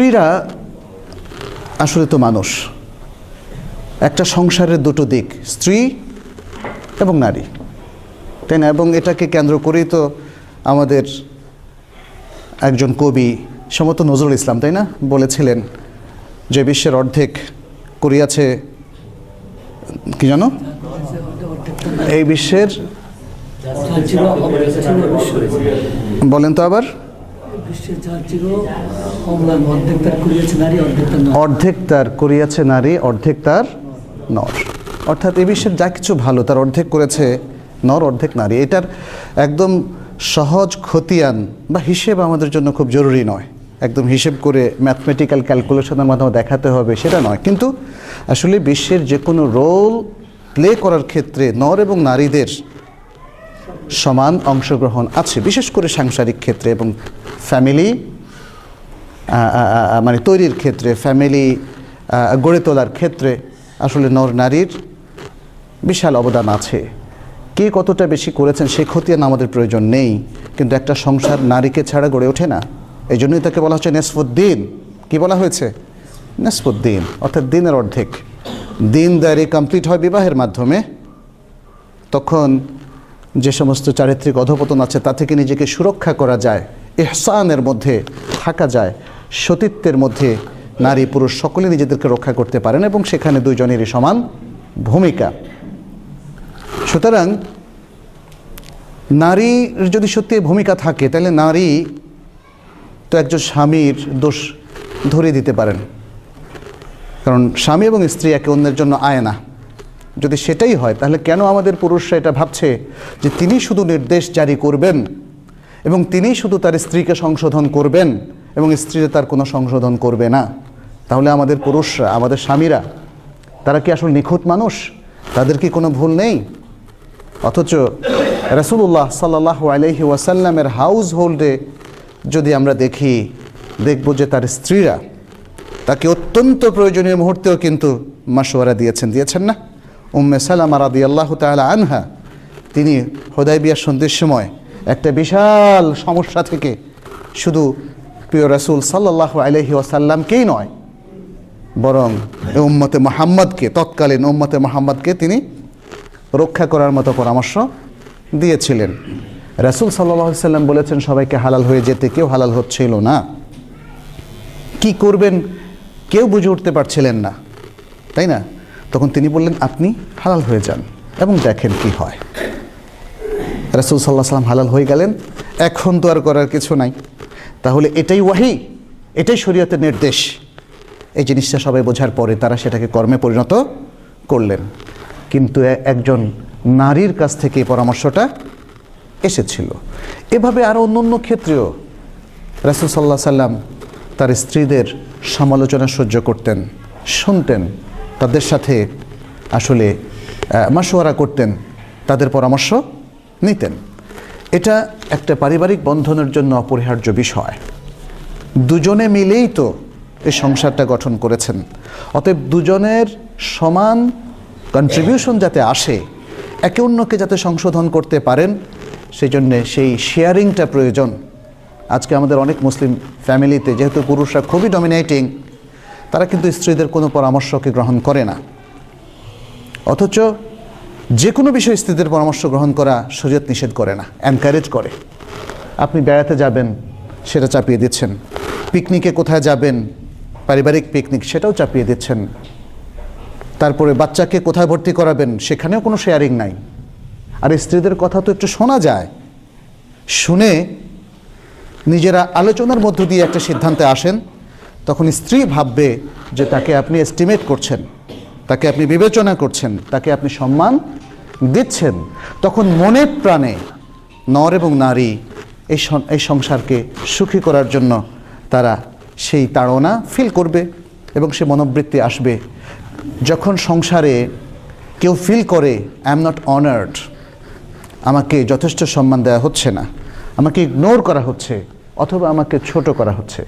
স্ত্রীরা আসলে তো মানুষ। একটা সংসারের দুটো দিক স্ত্রী এবং নারী। তাই না? এবং এটাকে কেন্দ্র করেই তো আমাদের একজন কবি সমত নজরুল ইসলাম তাই না? বলেছিলেন যে বিশ্বের অর্ধেক করিয়াছে কি জানো? এই বিশ্বের বলেন তো আবার বিশ্বের যার চির অম্লান অর্ধেক তার করিয়েছে নারী, অর্ধেক তার নারী। অর্থাৎ এ বিশ্বের যা কিছু ভালো, তার অর্ধেক করেছে নর, অর্ধেক নারী। এটার একদম সহজ খতিয়ান বা হিসেব আমাদের জন্য খুব জরুরি নয়। একদম হিসেব করে ম্যাথমেটিক্যাল ক্যালকুলেশনের মাধ্যমে দেখাতে হবে, সেটা নয়। কিন্তু আসলে বিশ্বের যে কোনো রোল প্লে করার ক্ষেত্রে নর এবং নারীদের সমান অংশগ্রহণ আছে, বিশেষ করে সাংসারিক ক্ষেত্রে এবং ফ্যামিলি মানে তৈরির ক্ষেত্রে ফ্যামিলি গড়ে তোলার ক্ষেত্রে আসলে নর নারীর বিশাল অবদান আছে। কে কতটা বেশি করেছেন সে খতিয়ান আমাদের প্রয়োজন নেই, কিন্তু একটা সংসার নারীকে ছাড়া গড়ে ওঠে না। এই জন্যই তাকে বলা হচ্ছে নেসফুদ্দিন। কি বলা হয়েছে? নেসফুদ্দিন, অর্থাৎ দিনের অর্ধেক। দিন দিনদারি কমপ্লিট হয় বিবাহের মাধ্যমে। তখন যে সমস্ত চারিত্রিক অধপতন আছে তা থেকে নিজেকে সুরক্ষা করা যায় এহসানের মধ্যে থাকা যায়, সতীত্বের মধ্যে নারী পুরুষ সকলে নিজেদেরকে রক্ষা করতে পারেন এবং সেখানে দুইজনেরই সমান ভূমিকা। সুতরাং নারীর যদি সত্যি ভূমিকা থাকে, তাহলে নারী তো একজন স্বামীর দোষ ধরিয়ে দিতে পারেন। কারণ স্বামী এবং স্ত্রী একে অন্যের জন্য আয়না। যদি সেটাই হয়, তাহলে কেন আমাদের পুরুষরা এটা ভাবছে? যে তিনি শুধু নির্দেশ জারি করবেন এবং তিনি শুধু তার স্ত্রীকে সংশোধন করবেন এবং স্ত্রীরা তার কোনো সংশোধন করবে না। তাহলে আমাদের পুরুষরা, আমাদের স্বামীরা, তারা কি আসলে নিখুঁত মানুষ? তাদের কি কোনো ভুল নেই? অথচ রসুল্লাহ সাল্লাহ আলহি ওয়াসাল্লামের হাউস হোল্ডে যদি আমরা দেখি, দেখব যে তার স্ত্রীরা তাকে অত্যন্ত প্রয়োজনীয় মুহূর্তেও কিন্তু মাসোয়ারা দিয়েছেন দিয়েছেন না? উম্মে সালামা রাদি আল্লাহ তালা আনহা, তিনি হোদাইবিয়ার সন্ধ্যের সময় একটা বিশাল সমস্যা থেকে শুধু প্রিয় রাসুল সাল্লাহ আলহি ওয়াসাল্লামকেই নয়, বরং উম্মতে মোহাম্মদকে, তৎকালীন উম্মতে মোহাম্মদকে তিনি রক্ষা করার মতো পরামর্শ দিয়েছিলেন। রাসুল সাল্লাহ সাল্লাম বলেছেন, সবাইকে হালাল হয়ে যেতে কেউ হালাল হচ্ছিল না। কি করবেন? কেউ বুঝে উঠতে পারছিলেন না। তাই না? তখন তিনি বললেন, আপনি হালাল হয়ে যান এবং দেখেন কি হয়। রাসুল সাল্লাহ সাল্লাম হালাল হয়ে গেলেন। এখন তো আর করার কিছু নাই। তাহলে এটাই ওয়াহি, এটাই শরীয়তের নির্দেশ। এই জিনিসটা সবাই বোঝার পরে তারা সেটাকে কর্মে পরিণত করলেন। কিন্তু একজন নারীর কাছ থেকে পরামর্শটা এসেছিল। এভাবে আরও অন্য অন্য ক্ষেত্রেও রাসুল সাল্লাহ সাল্লাম তার স্ত্রীদের সমালোচনা সহ্য করতেন, শুনতেন। তাদের সাথে আসলে মাসোয়ারা করতেন, তাদের পরামর্শ নিতেন। এটা একটা পারিবারিক বন্ধনের জন্য অপরিহার্য বিষয়। দুজনে মিলেই তো এই সংসারটা গঠন করেছেন। অতএব দুজনের সমান কন্ট্রিবিউশন যাতে আসে, একে অন্যকে যাতে সংশোধন করতে পারেন সেই জন্যে সেই শেয়ারিংটা প্রয়োজন। আজকে আমাদের অনেক মুসলিম ফ্যামিলিতে যেহেতু পুরুষরা খুবই ডমিনেটিং তারা কিন্তু স্ত্রীদের কোনো পরামর্শকে গ্রহণ করে না। অথচ যে কোনো বিষয়ে স্ত্রীদের পরামর্শ গ্রহণ করা শরীয়ত নিষেধ করে না এনকারেজ করে। আপনি বেড়াতে যাবেন, সেটা চাপিয়ে দিচ্ছেন। পিকনিকে কোথায় যাবেন, পারিবারিক পিকনিক, সেটাও চাপিয়ে দিচ্ছেন। তারপরে বাচ্চাকে কোথায় ভর্তি করাবেন, সেখানেও কোনো শেয়ারিং নাই। আর স্ত্রীদের কথা তো একটু শোনা যায়। শুনে নিজেরা আলোচনার মধ্য দিয়ে একটা সিদ্ধান্তে আসেন তখন স্ত্রী ভাববে যে তাকে আপনি এস্টিমেট করছেন, তাকে আপনি বিবেচনা করছেন, তাকে আপনি সম্মান দিচ্ছেন। তখন মনে প্রাণে নর এবং নারী এই এই সংসারকে সুখী করার জন্য তারা সেই তাড়না ফিল করবে এবং সে মনোবৃত্তি আসবে। যখন সংসারে কেউ ফিল করে আই এম নট অনার্ড আমাকে যথেষ্ট সম্মান দেওয়া হচ্ছে না, আমাকে ইগনোর করা হচ্ছে, অথবা আমাকে ছোট করা হচ্ছে।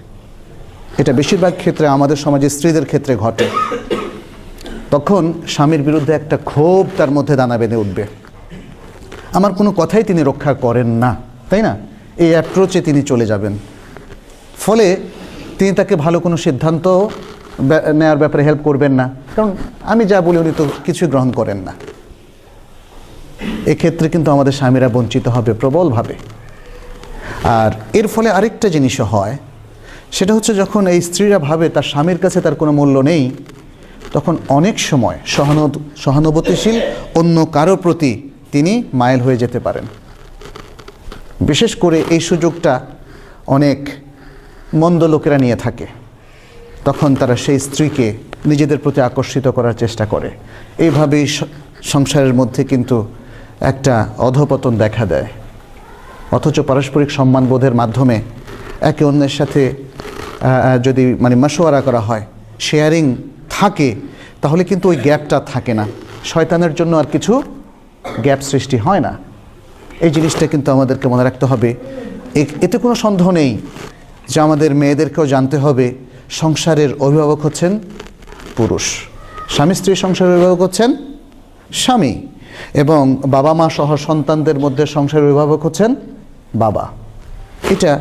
এটা বেশিরভাগ ক্ষেত্রে আমাদের সমাজে স্ত্রীদের ক্ষেত্রে ঘটে। তখন স্বামীর বিরুদ্ধে একটা ক্ষোভ তার মধ্যে দানা বেঁধে উঠবে। আমার কোনো কথাই তিনি রক্ষা করেন না, তাই না? এই অ্যাপ্রোচে তিনি চলে যাবেন। ফলে তিনি তাকে ভালো কোনো সিদ্ধান্ত নেওয়ার ব্যাপারে হেল্প করবেন না। কারণ আমি যা বলি উনি তো কিছুই গ্রহণ করেন না। এক্ষেত্রে কিন্তু আমাদের স্বামীরা বঞ্চিত হবে প্রবলভাবে। আর এর ফলে আরেকটা জিনিসও হয় সেটা হচ্ছে যখন এই স্ত্রীরা ভাবে তার স্বামীর কাছে তার কোনো মূল্য নেই, তখন অনেক সময় সহানু সহানুভূতিশীল অন্য কারও প্রতি তিনি মাইল হয়ে যেতে পারেন। বিশেষ করে এই সুযোগটা অনেক মন্দ লোকেরা নিয়ে থাকে। তখন তারা সেই স্ত্রীকে নিজেদের প্রতি আকর্ষিত করার চেষ্টা করে। এইভাবেই সংসারের মধ্যে কিন্তু একটা অধপতন দেখা দেয়। অথচ পারস্পরিক সম্মানবোধের মাধ্যমে একে অন্যের সাথে যদি মানে মাসোয়ারা করা হয় শেয়ারিং থাকে, তাহলে কিন্তু ওই গ্যাপটা থাকে না। শয়তানের জন্য আর কিছু গ্যাপ সৃষ্টি হয় না। এই জিনিসটা কিন্তু আমাদেরকে মনে রাখতে হবে। এতে কোনো সন্দেহ নেই যে আমাদের মেয়েদেরকেও জানতে হবে, সংসারের অভিভাবক হচ্ছেন পুরুষ। স্বামী, স্ত্রী সংসারের অভিভাবক হচ্ছেন স্বামী এবং বাবা মা সহ সন্তানদের মধ্যে সংসারের অভিভাবক হচ্ছেন বাবা। এটা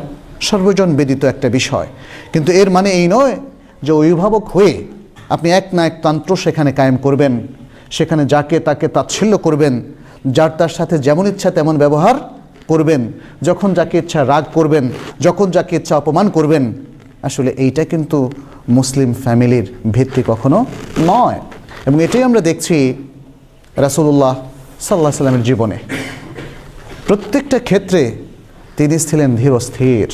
সর্বজন বেদিত একটা বিষয়। কিন্তু এর মানে এই নয় যে অভিভাবক হয়ে আপনি এক না এক তন্ত্র সেখানে কায়েম করবেন, সেখানে যাকে তাকে তাচ্ছিল্য করবেন, যার তার সাথে যেমন ইচ্ছা তেমন ব্যবহার করবেন, যখন যাকে ইচ্ছা রাগ করবেন, যখন যাকে ইচ্ছা অপমান করবেন, আসলে এইটা কিন্তু মুসলিম ফ্যামিলির ভিত্তি কখনো নয়। এবং এটাই আমরা দেখছি রাসূলুল্লাহ সাল্লাহ সাল্লামের জীবনে। প্রত্যেকটা ক্ষেত্রে তিনি ছিলেন ধীর স্থির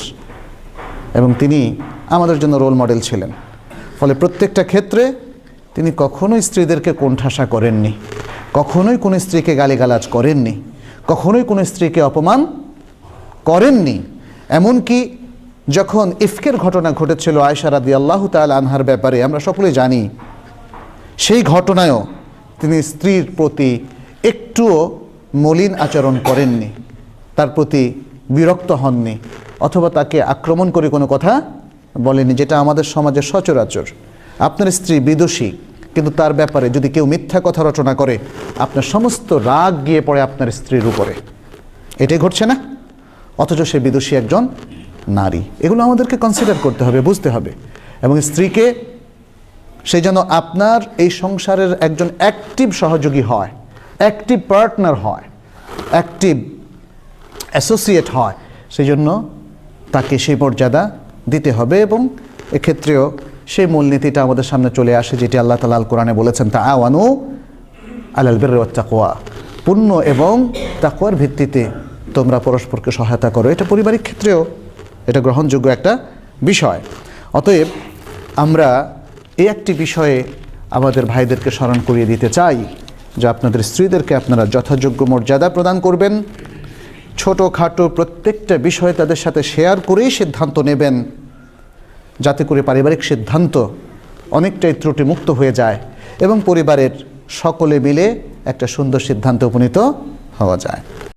এবং তিনি আমাদের জন্য রোল মডেল ছিলেন। ফলে প্রত্যেকটা ক্ষেত্রে তিনি কখনোই স্ত্রীদেরকে কোণঠাসা করেননি, কখনোই কোনো স্ত্রীকে গালিগালাজ করেননি, কখনোই কোনো স্ত্রীকে অপমান করেননি। এমনকি যখন ইফকের ঘটনা ঘটেছিল আয়সা রাদি আল্লাহ তাল আনহার ব্যাপারে, আমরা সকলে জানি, সেই ঘটনায়ও তিনি স্ত্রীর প্রতি একটুও মলিন আচরণ করেননি, তার প্রতি বিরক্ত হননি। অথবা তাকে আক্রমণ করে কোনো কথা বলেনি, যেটা আমাদের সমাজে সচরাচর। আপনার স্ত্রী বিদোষী, কিন্তু তার ব্যাপারে যদি কেউ মিথ্যা কথা রচনা করে, আপনার সমস্ত রাগ গিয়ে পড়ে আপনার স্ত্রীর উপরে। এটাই ঘটছে না? অথচ সে বিদুষী একজন নারী। এগুলো আমাদেরকে কনসিডার করতে হবে, বুঝতে হবে। এবং স্ত্রীকে সে যেন আপনার এই সংসারের একজন অ্যাক্টিভ সহযোগী হয় অ্যাক্টিভ পার্টনার হয় অ্যাক্টিভ অ্যাসোসিয়েট হয় সেই জন্য তাকে সেই মর্যাদা দিতে হবে এবং এক্ষেত্রেও সেই মূলনীতিটা আমাদের সামনে চলে আসে, যেটি আল্লাহ তালা আল কোরআনে বলেছেন তা আওয়ানু আলাল বের তাকোয়া। পুণ্য এবং তাকোয়ার ভিত্তিতে তোমরা পরস্পরকে সহায়তা করো। এটা পারিবারিক ক্ষেত্রেও এটা গ্রহণযোগ্য একটা বিষয়। অতএব আমরা এই একটি বিষয়ে আমাদের ভাইদেরকে স্মরণ করিয়ে দিতে চাই, যে আপনাদের স্ত্রীদেরকে আপনারা যথাযোগ্য মর্যাদা প্রদান করবেন। ছোটোখাটো প্রত্যেকটা বিষয় তাদের সাথে শেয়ার করেই সিদ্ধান্ত নেবেন। যাতে করে পারিবারিক সিদ্ধান্ত অনেকটাই ত্রুটিমুক্ত হয়ে যায় এবং পরিবারের সকলে মিলে একটা সুন্দর সিদ্ধান্তে উপনীত হওয়া যায়।